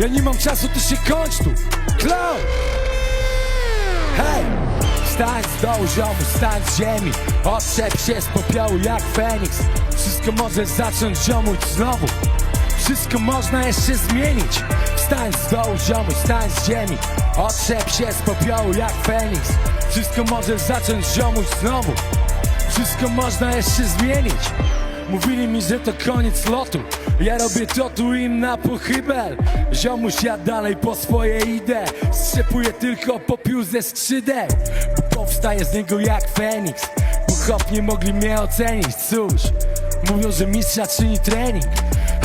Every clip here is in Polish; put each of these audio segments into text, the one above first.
Ja nie mam czasu, to się kończ tu. Clown! Hej! Wstań z dołu, ziomu, wstań z ziemi. Otrzep się z popiołu jak Feniks. Wszystko może zacząć ziomuć znowu. Wszystko można jeszcze zmienić. Wstań z dołu, ziomu, wstań z ziemi. Otrzep się z popiołu jak Feniks. Wszystko może zacząć ziomuć znowu. Wszystko można jeszcze zmienić Mówili mi, że to koniec lotu. Ja robię to tu im na pochybel Ziomuś ja dalej po swoje idę. Strzepuję tylko popiół ze skrzydeł Bo powstaję z niego jak Feniks. Bo hop nie mogli mnie ocenić. Cóż, mówią, że mistrza czyni trening.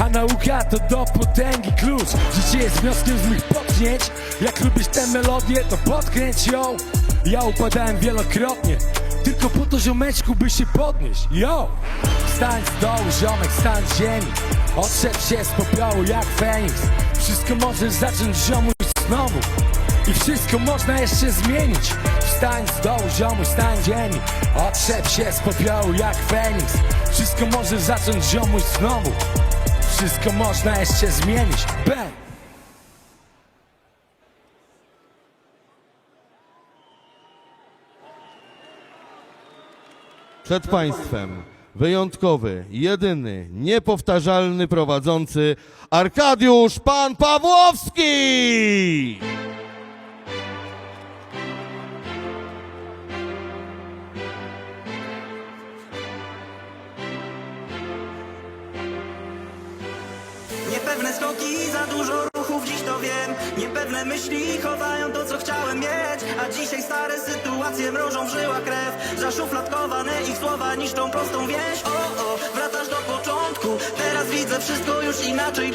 A nauka to do potęgi klucz. Życie jest wnioskiem z mych potknięć Jak lubisz tę melodię, to podkręć ją. Ja upadałem wielokrotnie ziomeczku, by się podnieść. Yo! Stań z dołu, ziomek, stań z ziemi. Otrzep się z popiołu jak Feniks. Wszystko możesz zacząć ziomuś znowu. I wszystko można jeszcze zmienić. Wstań z dołu, ziomu, stań z ziemi. Otrzep się z popiołu jak Feniks. Wszystko możesz zacząć ziomuś znowu. Wszystko można jeszcze zmienić. Bang! Przed Państwem. Wyjątkowy, jedyny, niepowtarzalny prowadzący Arkadiusz Pan Pawłowski! Niepewne skoki, za dużo ruchów, dziś to wiem. Niepewne myśli chowają to, co chciałem Dzisiaj stare sytuacje mrożą w żyła krew. Zaszufladkowane ich słowa niszczą prostą wieś. O, o, wracasz do początku. Teraz widzę wszystko już inaczej